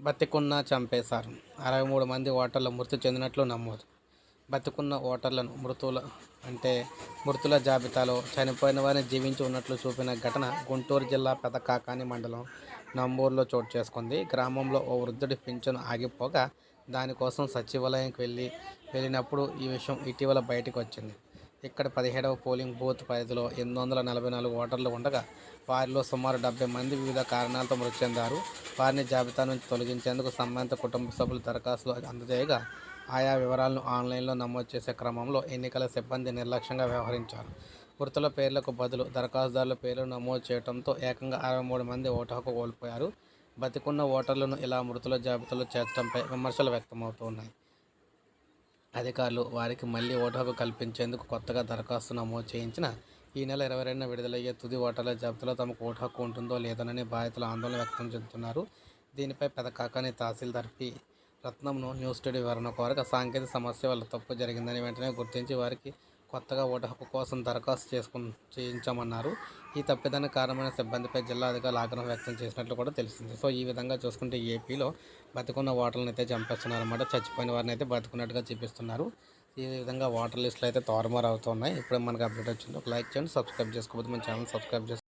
బతికున్న చంపేశారు. అరవై మూడు మంది ఓటర్లు మృతి చెందినట్లు నమోదు. బతికున్న ఓటర్లను మృతుల అంటే మృతుల జాబితాలో చనిపోయిన వారిని జీవించి ఉన్నట్లు చూపిన ఘటన గుంటూరు జిల్లా పెదకాకాని మండలం నంబూరులో చోటు చేసుకుంది. గ్రామంలో ఓ వృద్ధుడి పింఛను ఆగిపోగా దానికోసం సచివాలయంకి వెళ్ళి వెళ్ళినప్పుడు ఈ విషయం ఇటీవల బయటకు వచ్చింది. ఇక్కడ పదిహేడవ పోలింగ్ బూత్ పరిధిలో ఎనిమిది వందల నలభై నాలుగు ఓటర్లు ఉండగా వారిలో సుమారు డెబ్బై మంది వివిధ కారణాలతో మృతి చెందారు. వారిని జాబితా నుంచి తొలగించేందుకు సంబంధిత కుటుంబ సభ్యులు దరఖాస్తులు అందజేయగా ఆయా వివరాలను ఆన్లైన్లో నమోదు చేసే క్రమంలో ఎన్నికల సిబ్బంది నిర్లక్ష్యంగా వ్యవహరించారు. మృతుల పేర్లకు బదులు దరఖాస్తుదారుల పేర్లు నమోదు చేయడంతో ఏకంగా అరవై మూడు మంది ఓటు హక్కు కోల్పోయారు. బతికున్న ఓటర్లను ఇలా మృతుల జాబితాలో చేర్చడంపై విమర్శలు వ్యక్తమవుతున్నాయి అధికారులు వారికి మళ్ళీ ఓటు హక్కు కల్పించేందుకు కొత్తగా దరఖాస్తు నమోదు చేయించిన ఈ నెల ఇరవై రెండున విడుదలయ్యే తుది ఓటర్ల జాబితాలో తమకు ఓటు హక్కు ఉంటుందో లేదోనని బాధితులు ఆందోళన వ్యక్తం చెందుతున్నారు. దీనిపై పెదకాకాని తహసీల్దార్ పి. రత్నంను న్యూస్ టుడే వివరణ కోరగా సాంకేతిక సమస్య వల్ల తప్పు జరిగిందని వెంటనే గుర్తించి వారికి కొత్తగా ఓటు హక్కు కోసం దరఖాస్తు చేసుకు చేయించామన్నారు. ఈ తప్పిదానికి కారణమైన సిబ్బందిపై జిల్లా అధికారులు ఆగ్రహం వ్యక్తం చేసినట్లు కూడా తెలిసింది. సో ఈ విధంగా చూసుకుంటే ఏపీలో బతుకున్న ఓటర్లను అయితే చంపేస్తున్నారు అనమాట చచ్చిపోయిన వారిని అయితే బతుకున్నట్టుగా చూపిస్తున్నారు. ఈ విధంగా వాటర్ లిస్టులు అయితే తారుమారు అవుతున్నాయి ఇప్పుడు మనకు అప్డేట్ వచ్చింది. ఒక లైక్ చేయండి సబ్స్క్రైబ్ చేసుకోకపోతే మన ఛానల్ సబ్స్క్రైబ్ చేసుకోండి